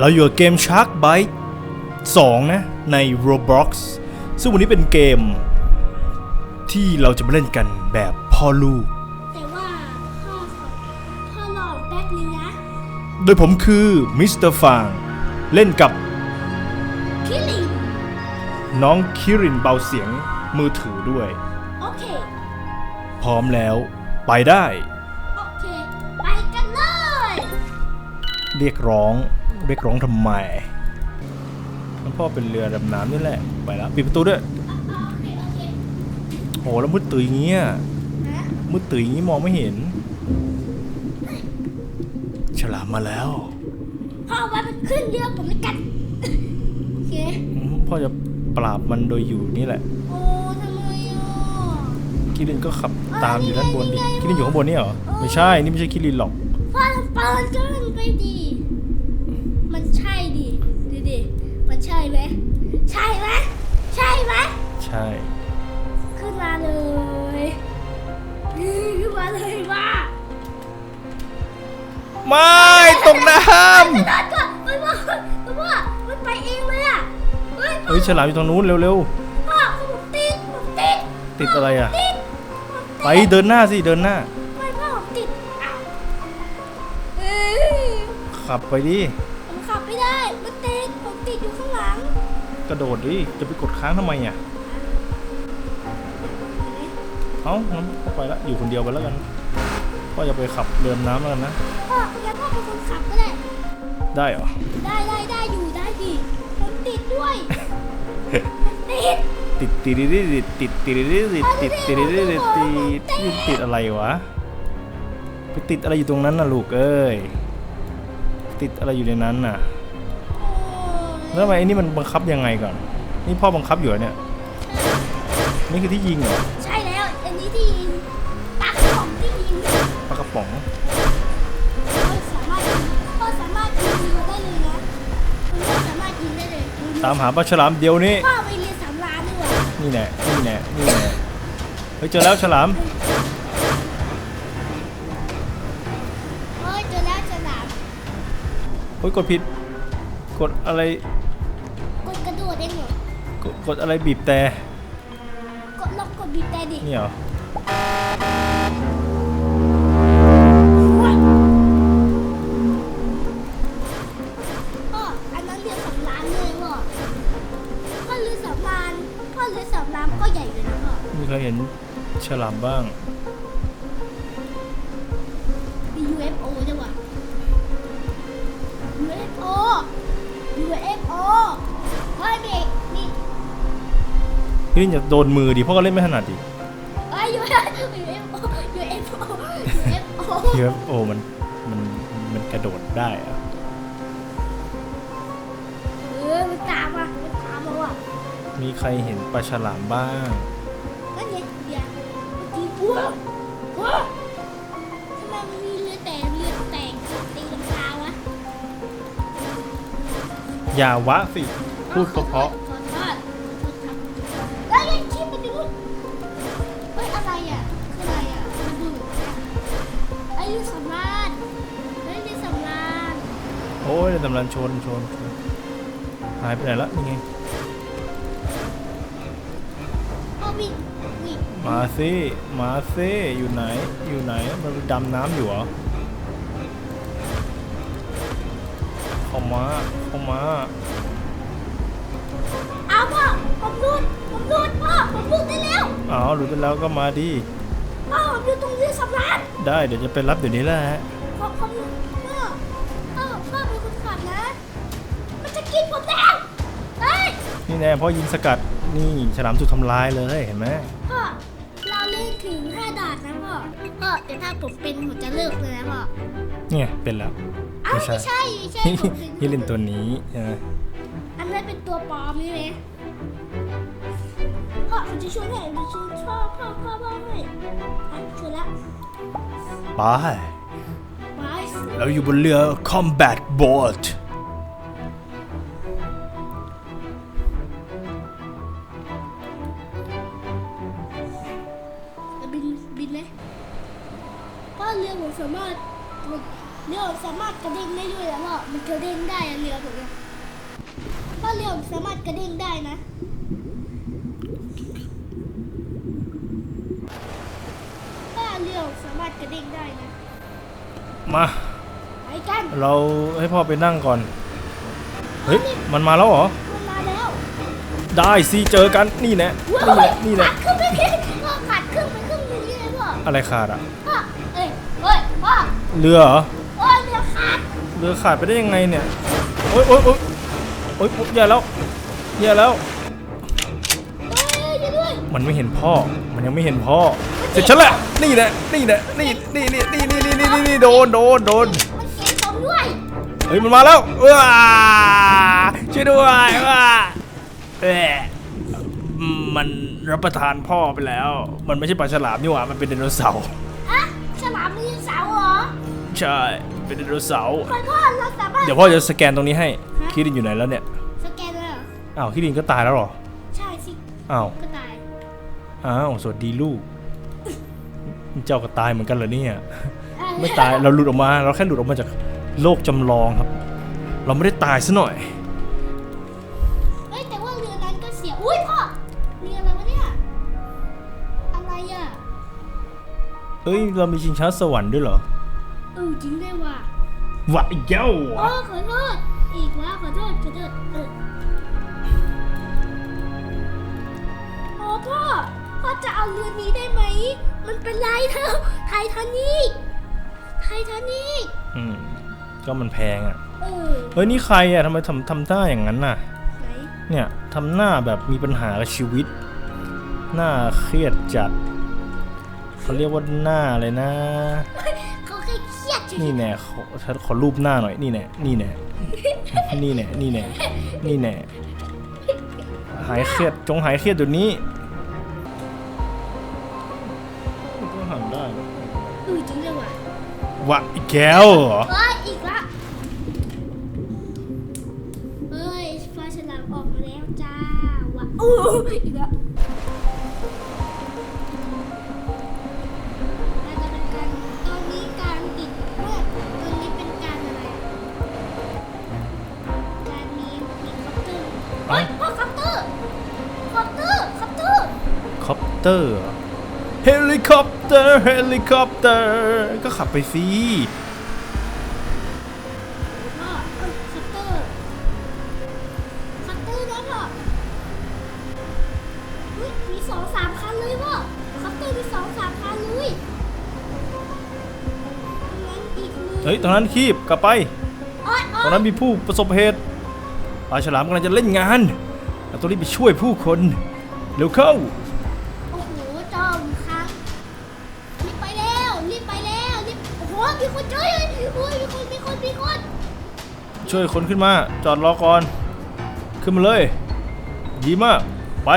เราอยู่กับเกม Shark Bite 2 นะ ใน Roblox ซึ่งวันนี้เป็นเกม ที่เราจะมาเล่นกันแบบพ่อลูก แต่ว่าพ่อขอพ่อรอแป๊บนึงนะโดยผมคือมิสเตอร์ฟางเล่นกับคิรินน้องคิรินเบาเสียงมือถือด้วย โอเค พร้อมแล้ว ไปได้ โอเค ไปกันเลย เรียกร้อง เรียกร้องทำไมมันพ่อเป็นเรือดำน้ำนี่แหละ ไปแล้วปิดประตูด้วยโอเคโอเคโหแล้วมืดตื่นอย่างเงี้ยนะมืดตื่นอย่างงี้มองไม่เห็น ฉลามมาแล้วพ่อว่ามันขึ้นเรือผมไม่กันโอเคอืมพ่อจะปราบมันโดยอยู่นี่แหละโอ้ทำไมอะคิรินก็ขับตามอยู่ด้านบนดิคิรินอยู่ข้างบนนี่เหรอไม่ใช่นี่ไม่ใช่คิรินหรอกพ่อทำเปิดเกินไปดิ ใช่ไหมใช่ไหมใช่ ขึ้นมาเลยขึ้นมาเลยว่าไม่ตกน้นอนก่อนไม่ว่าไม่ว่ามันไปเองเลยอะเฮ้ยำเฮ้ยฉลามอยู่ตรงนู้นเร็วพ่อผมติดผมติดๆ ติดอะไรอะ ติดไปเดินหน้าสิเดินหน้า ไม่พ่อผมติดอ้าวเอ้ยขับไปดิ กระโดดดิ จะไปกดค้างทำไมอะ เอ้างั้นพ่อไปละ อยู่คนเดียวไปแล้วกันพ่อจะไปขับเรือดำน้ำแล้วกันนะ พ่องั้นพ่อเป็นคนขับก็ได้ ได้เหรอ ได้ได้ได้อยู่ได้ดิผมติดด้วยติดติดติดติดติดติดติดติดติดติดติดติดติดติดติดอะไรวะ ไปติดอะไรอยู่ตรงนั้นน่ะลูกเอ้ย ติดอะไรอยู่ในนั้นน่ะโอ้ย แล้วทำไมไอ้นี่มันบังคับยังไงก่อน นี่พ่อบังคับอยู่เหรอเนี่ย นี่คือที่ยิงเหรอใช่แล้ว อันนี้ที่ยิงปักของที่ยิงปลากระป๋องพ่อสามารถยิงพ่อสามารถยิงเรือได้เลยนะคุณพ่อสามารถยิงได้เลยตามหาปลาฉลามเดียวนี้ พ่อไปเรียนสามล้านดีกว่านี่แน่นี่แน่นี่แน่เฮ้ยเจอแล้วฉลาม เฮ้ยเจอแล้วฉลามเฮ้ยกดผิด กดอะไร ดกดอะไรบีบแต่กดลองกดบีบแต่ดินี่เหรอว้าวพ่ออันนั้นเรือสำรานเลยพ่อพ่อเรือสำรานพ่อเรือสำรานก็ใหญ่เลยนะพ่อมีใครเห็นฉลามบ้าง พี่ลินอย่าโดนมือดิพ่อก็เล่นไม่ถนัดดิเฮ้ย UFO UFO UFO UFO มันมันมันกระโดดได้อะเออมันตามมามันตามมาว่ะมีใครเห็นปลาฉลามบ้างนั่นไงเดี๋ยวเมื่อกี้วัววัวทำไมมันมีเรือแต่เรือแตกตีลังกาวะอย่าวะสิ พูดเพราะข โอ้ยตำรันชนชนชนหายไปไหนละนี่ไงเอาวิ่งวิ่งมาสิมาสิอยู่ไหน อยู่ไหน มันดำน้ำอยู่เหรอ เข้ามา เข้ามาเอาพ่อผมหลุดผมหลุดพ่อผมหลุดได้แล้วอ้าวหลุดไปแล้วก็มาดิพ่อผมอยู่ตรงเรือสำราญได้ เดี๋ยวจะไปรับเดี๋ยวนี้แหละพ่อผมหลุ กินผมแล้วเฮ้ยนี่แน่พ่อยิงสกัดนี่ฉลามถูกทำลายเลยเห็นไหมพ่อเราเล่นถึงห้าด่านนะพ่อพ่อแต่ถ้าผมเป็นผมจะเลิกเลยนะพ่อเนี่ยเป็นแล้วอ้าวไม่ใช่ ไม่ใช่ไม่ใช่ผมเป็นที่เล่นตัวนี้ใช่ไหมอันนั้นเป็นตัวปลอมนี่ไหมพ่อผมจะช่วยให้ผมจะช่วยพ่อพ่อพ่อพ่อให้อะช่วยละไป ไป เราอยู่บนเรือ combat boat สามารถเรือรือสามารถกระเด้งได้ด้วยแล้วพ่อมันกระเด้งได้อะเรือผมเนี่ยพ่อเรือสามารถกระเด้งได้นะพ่อเรือสามารถกระเด้งได้นะมาไปกันเราให้พ่อไปนั่งก่อน เฮ้ย มันมาแล้วเหรอ มันมาแล้ว ได้สิเจอกันนี่แน่นี่แหละนี่แหละขาดครึ่งไปพ่อขาดครึ่งไปครึ่งหนึงนี่เลยพ่ออะไรขาดอะพ่อเอ้ยเฮ้ย พ่อเรือเหรอโอ้ยเรือขาดเรือขาดไปได้ยังไงเนี่ยโอ๊ยโอ๊ยโอ๊ยโอ๊ยโอ๊ยแย่แล้วแย่แล้วเอ้ยช่วยด้วยมันไม่เห็นพ่อ มันยังไม่เห็นพ่อ เสร็จฉันแหละ นี่แหละ นี่แหละ นี่นี่นี่นี่นี่นี่นี่นี่โดน โดน โดน มันเสียงผมด้วยเฮ้ย มันมาแล้วว้าช่วยด้วยว้าเอ๊ะมันรับประทานพ่อไปแล้ว มันไม่ใช่ปลาฉลามนี่หว่า มันเป็นไดโนเสาร์อะ ฉลามมีเสาเหรอ ใช่ เป็นไดโนเสาร์พ่อพ่อเราสามารถเดี๋ยวพ่อจะสแกนตรงนี้ให้คิรินอยู่ไหนแล้วเนี่ยสแกนเลยเหรอ อ้าวคิรินก็ตายแล้วเหรอ ใช่สิ อ้าว ก็ตาย อ้าว สวัสดีลูก เจ้าก็ตายเหมือนกันเหรอเนี่ย ไม่ตาย เราหลุดออกมา เราแค่หลุดออกมาจากโลกจำลองครับ เราไม่ได้ตายซะหน่อย ฮ้ย เรามีชิงช้าสวรรค์ด้วยเหรอ เออจริงด้วยว่ะวะเย้าโอ้ขอโทษ อีกแล้วขอโทษขอโทษเออโอ้พ่อ พ่อจะเอาเรือนี้ได้ไหม มันเป็นไรเท่าไททานิกไททานิกอืม ก็มันแพงอะ เออเฮ้ย นี่ใครอะทำไมทำทำหน้าอย่างนั้นน่ะ ไหนเนี่ยทำหน้าแบบมีปัญหากับชีวิต หน้าเครียดจัด เขาเรียกว่าหน้าอะไรนะ เขาแค่เครียดเฉยๆนี่แน่ขอฉันขอรูปหน้าหน่อย นี่แน่นี่แน่นี่แน่นี่แน่นี่แน่หายเครียดจงหายเครียดเดี๋ยวนี้ก็หันได้เออจริงด้วยว่ะวะอีกแก้วเหรอ เอ้ยอีกละเอ้ยฟ้าฉลามออกมาแล้วจ้าวะโอ้อีกละ เฮ้ยพ่อคอปเตอร์คอปเตอร์คอปเตอร์คอปเตอร์เหรอเฮลิคอปเตอร์เฮลิคอปเตอร์ก็ขับไปสิพ่อเอ้ยคอปเตอร์คอปเตอร์นะพ่อเฮ้ยมีสองสามคันเลยว่ะคัปเตอร์มีสองสามคันเลยงั้นอีกมือเฮ้ยตรงนั้นคีบกลับไป โอ๊ยตโอ๊รงยนั้นมีผู้ประสบเหตุ ปลาฉลามกำลังจะเล่นงานเราต้องรีบไปช่วยผู้คนเร็วเข้าโอ้โหจอมครับรีบไปแล้วรีบไปแล้วรีบโอ้โหมีคนช่วยเลยโอ้ยมีคนมีคนมีคนช่วยคนขึ้นมา จอดรอก่อน ขึ้นมาเลย ดีมาก ไป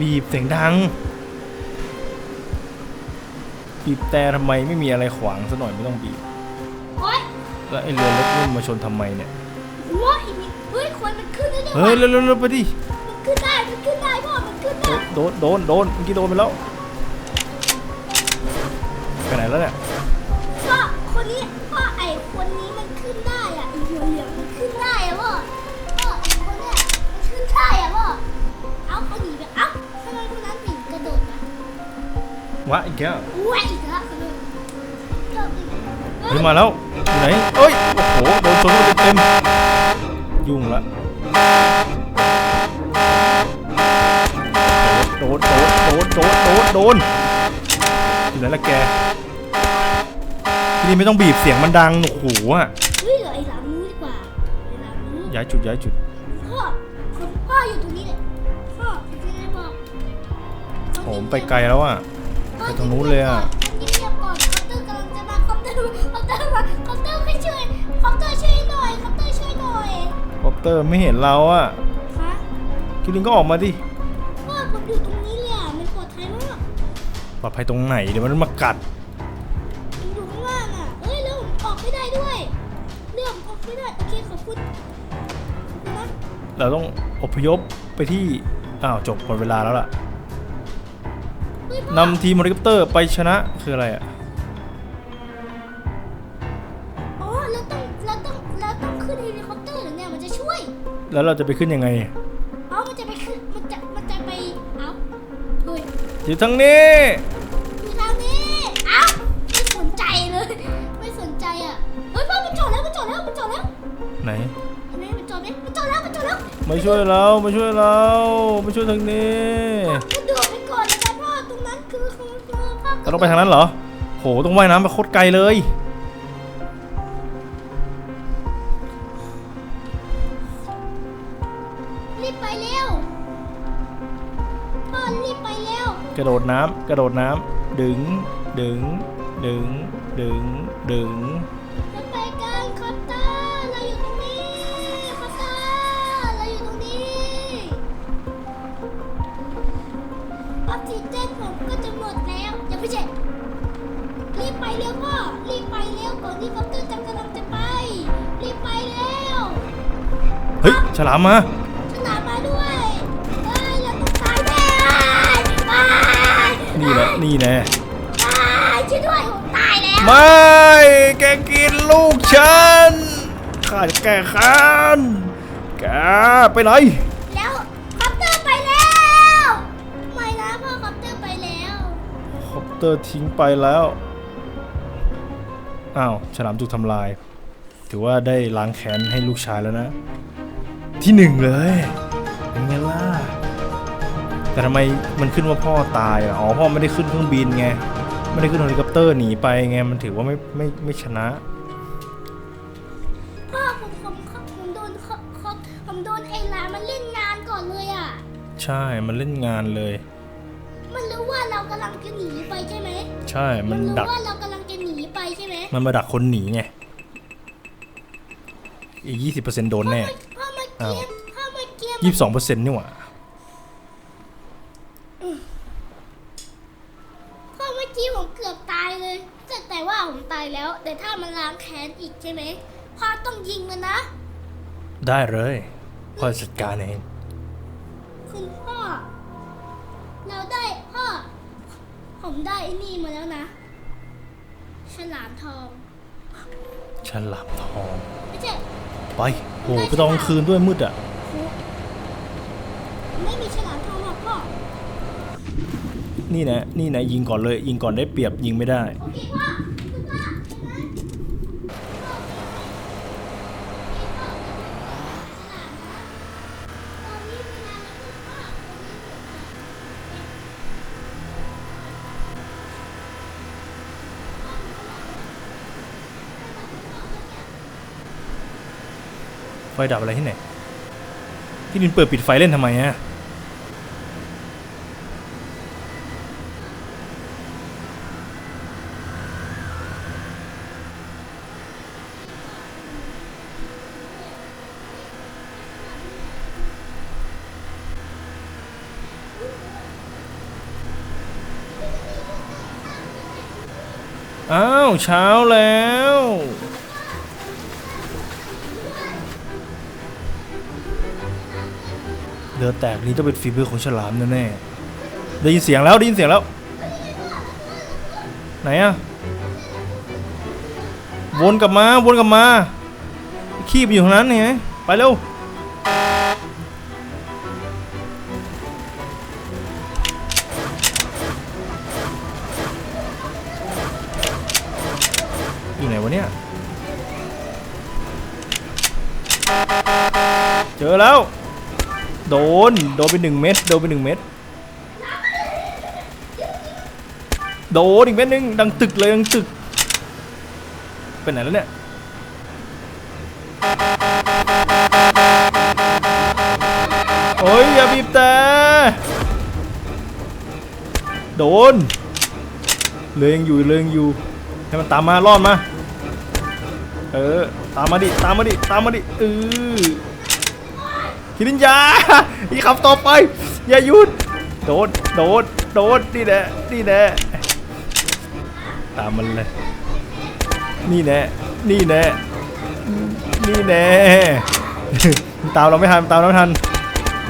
บีบเสียงดัง บีบแต่ทำไมไม่มีอะไรขวางซะหน่อยไม่ต้องบีบโอ๊ยแล้วไอ้เรือเล็กนี่มาชนทำไมเนี่ยหัวอีกนิดเฮ้ยคนมันขึ้นได้ด้วยเฮ้ยว่ะเร็วๆเร็วๆไปดิมันขึ้นได้มันขึ้นได้พ่อมันขึ้นได้เฮ้ยโดนโดนโดนเมื่อกี้โดนไปแล้วไปไหนแล้วเนี่ยพ่อคนนี้พ่อไอ้คนนี้มันขึ้นได้ วะอีกแล้วอุ้ยอีกแล้วกระโดดเจ้าอีกเฮ้ยมาแล้วอยู่ไหนเอ้ยโอ้โหโดนชนเข้าเต็มๆยุ่งละโดนโดนโดนโดนโดนโดนอยู่ไหนละแกทีนี้ไม่ต้องบีบเสียงมันดังโอ้โหอะเฮ้ยเหลือไอ้หลามนู้นดีกว่าไอ้หลามนู้นย้ายจุดย้ายจุดพ่อคนพ่ออยู่ตรงนี้เลยพ่ออยู่ที่ไหนพ่อโหมไปไกลแล้วอะ ไปตรงนู้นเลยอะ เงียบๆก่อนคอปเตอร์กำลังจะมาคอปเตอร์คอปเตอร์มาคอปเตอร์ไม่ช่วยคอปเตอร์ช่วยหน่อยคอปเตอร์ช่วยหน่อยคอปเตอร์ไม่เห็นเราอะคะคิรินก็ออกมาดิพ่อผมอยู่ตรงนี้เลยอะมันปลอดภัยมากปลอดภัยตรงไหนเดี๋ยวมันมากัด ผมอยู่ข้างล่างอะเอ้ยแล้วผมออกไม่ได้ด้วยเรื่องออกไม่ได้โอเคขอบคุณขอบคุณนะเราต้องอพยพไปที่ อ้าวจบหมดเวลาแล้วล่ะ นำทีมเฮลิคอปเตอร์ไปชนะคืออะไรอะอ๋อเราต้องเราต้องเราต้องขึ้นเฮลิคอปเตอร์เหรอเนี่ยมันจะช่วย แล้วเราจะไปขึ้นยังไงเอามันจะไปขึ้น มันจะ มันจะไป เอาเฮ้ยอยู่ทางนี้อยู่ทางนี้ เอ้าไม่สนใจเลย ไม่สนใจอะ เฮ้ยพ่อมันจอดแล้ว มันจอดแล้ว มันจอดแล้ว ไหน เห็นไหมมันจอดไหมมันจอดแล้ว มันจอดแล้วมาช่วยเรามาช่วยเรามาช่วยทางนี้กระโดด เราต้องไปทางนั้นเหรอ โห ต้องว่ายน้ำไปโคตรไกลเลย รีบไปเร็วพ่อรีบไปเร็ว กระโดดน้ำกระโดดน้ำดึง ดึง ดึง ดึง ดึง เร็วก่อนที่คอปเตอร์จะกำลังจะไป รีบไปเร็วเฮ้ยฉลามมาฉลามมาด้วยเอ้ยเราต้องตายแน่เอ้ยนี่แหละนี่แน่เอ้ยช่วยด้วยผมตายแล้วไม่แกกินลูกฉันข้าจะแก้แค้นแกไปไหนแล้วคอปเตอร์ไปแล้วไม่นะพ่อคอปเตอร์ไปแล้วคอปเตอร์ทิ้งไปแล้ว อ้าวฉลามถูกทำลาย ถือว่าได้ล้างแค้นให้ลูกชายแล้วนะ ที่หนึ่งเลยเป็นไงล่ะแต่ทำไมมันขึ้นว่าพ่อตายอะอ๋อพ่อไม่ได้ขึ้นเครื่องบินไงไม่ได้ขึ้นเฮลิคอปเตอร์หนีไปไงมันถือว่าไม่ไม่ไม่ชนะพ่อผมผมผมโดนเขาเขาผมโดนไอ้หลานมันเล่นงานก่อนเลยอะ ใช่มันเล่นงานเลย มันรู้ว่าเรากำลังจะหนีไปใช่ไหมใช่มันรู้ดัก ว่าเราก มมันมาดักคนหนีไง อีกยี่สิบเปอร์เซ็นต์โดนแน่ พ่อมาเกียมพ่อมาเกียมยี่สิบสองเปอร์เซ็นต์นี่หว่า พ่อเมื่อกี้ผมเกือบตายเลย แต่แต่ว่าผมตายแล้ว แต่ถ้ามันล้างแค้นอีกใช่ไหมพ่อต้องยิงมันนะ ได้เลยพ่อจัดการเอง คุณพ่อ เราได้พ่อ ผมได้ไอ้นี่มาแล้วนะ ฉลามทองฉลามทอง ไม่ใช่ไปโหไปตอนกลางคืนด้วยมืดอะไม่มีฉลามทองหรอกพ่อนี่นะ นี่นะ ยิงก่อนเลย ยิงก่อนได้เปรียบยิงไม่ได้ โอเคพ่อคุณพ่อเห็นไหมพ่อเห็นไหมพ่อฉลามนะตอนนี้เวลาแล้วคุณพ่อตอนนี้เวลา ไฟดับอะไรที่ไหนที่ดินเปิดปิดไฟเล่นทำไมอะอ้าวเช้าแล้ว เรือแตกนี้ต้องเป็นฝีมือของฉลามแน่ๆได้ยินเสียงแล้วได้ยินเสียงแล้ว ไหนอะวนกลับมาวนกลับมาขี้ไปอยู่ตรงนั้นไงไปเร็วอยู่ไหนวะเนี่ยเจอแล้ว โดน โดนไปหนึ่งเม็ด โดนไปหนึ่งเม็ด โดนอีกเม็ดหนึง ดังตึกเลย ดังตึก เป็นไหนแล้วเนี่ย โอ้ยอย่าบีบแต่ โดน เลยยังอยู่ เลยยังอยู่ ให้มันตามมา รอดมา เออ ตามมาดิ ตามมาดิ ตามมาดิเออ คิรินยาอีขับต่อไป อย่าหยุด โดด โดด โดด นี่แน่นี่แน่ตามมันเลย นี่แน่นี่แน่นี่แน่ตามเราไม่ทัน ตามเราไม่ทัน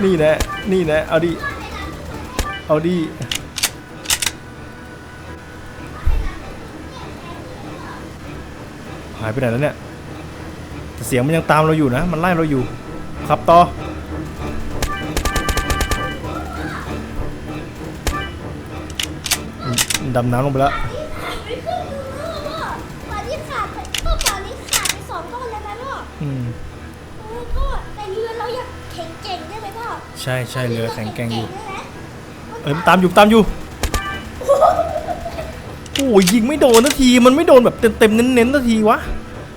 นี่แน่นี่แน่เอาดิ เอาดิหายไปไหนแล้วเนี่ยเสียงมันยังตามเราอยู่นะ มันไล่เราอยู่ ขับต่อ ดำน้ำลงไปแล้วไปครึ่งนึงแล้วพ่อป่านนี้ขาดไปพ่อป่านนี้ขาดไปสองต้นแล้วนะพ่ออืมโอ้พ่อแต่เรือเรายังแข็งเก่งได้ไหมพ่อใช่ใช่เรือแข็งแกร่งอยู่ได้ไหมเอ้ยมันตามอยู่ตามอยู่โอ้ยยิงไม่โดนนาทีมันไม่โดนแบบเต็มๆเน้นๆนาทีวะ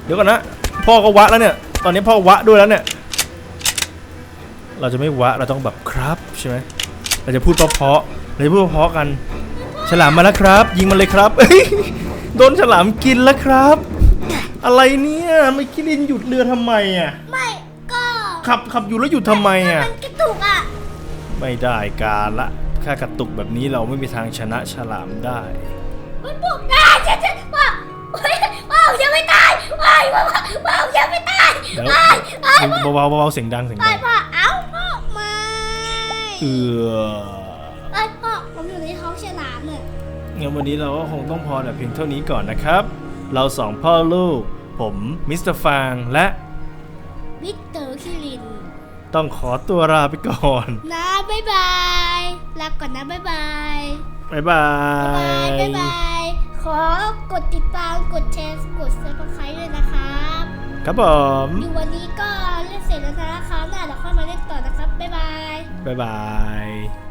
เดี๋ยวก่อนนะพ่อก็วะแล้วเนี่ย ตอนนี้พ่อวะด้วยแล้วเนี่ย เราจะไม่วะเราต้องแบบครับใช่ไหมเราจะพูดเพราะๆเราจะพูดเพราะๆกัน ฉลามมาแล้วครับ ยิงมันเลยครับเอ้ยโดนฉลามกินแล้วครับ อะไรเนี่ยไม่คิรินหยุดเรือทำไมอะไม่ก็ขับขับอยู่แล้วหยุดทำไมอะมันกระตุกอะไม่ได้การละแค่กระตุกแบบนี้เราไม่มีทางชนะฉลามได้มันบอกได้ฉันจะว้าวเฮ้ยว้าวยังไม่ตายว้าวว้าวว้าวยังไม่ตายเดี๋ยวว้าวว้าวเบาๆเบาๆเสียงดังเสียงไปดังพ่อเอ้าพ่อไม่เออเอ้ยพ่อผมอยู่ในท้องฉลามเนี่ยงั้นวันนี้เราก็คงต้องพอแต่เพียงเท่านี้ก่อนนะครับ เราสองพ่อลูก ผมมิสเตอร์ฟางและวิกเตอร์คิริน ต้องขอตัวลาไปก่อนนะบ๊ายบายลาก่อนนะบ๊ายบายบ๊ายบาบ๊ายบายยบ๊ายบาย ขอกดติดตาม กดแชร์ กดซับสไครต์ด้วยนะครับ ครับผมอยู่วันนี้ก็เล่นเสร็จแล้วนะครับหน้าเดี๋ยวค่อยมาเล่นต่อนะครับ บ๊ายบาย บ๊ายบาย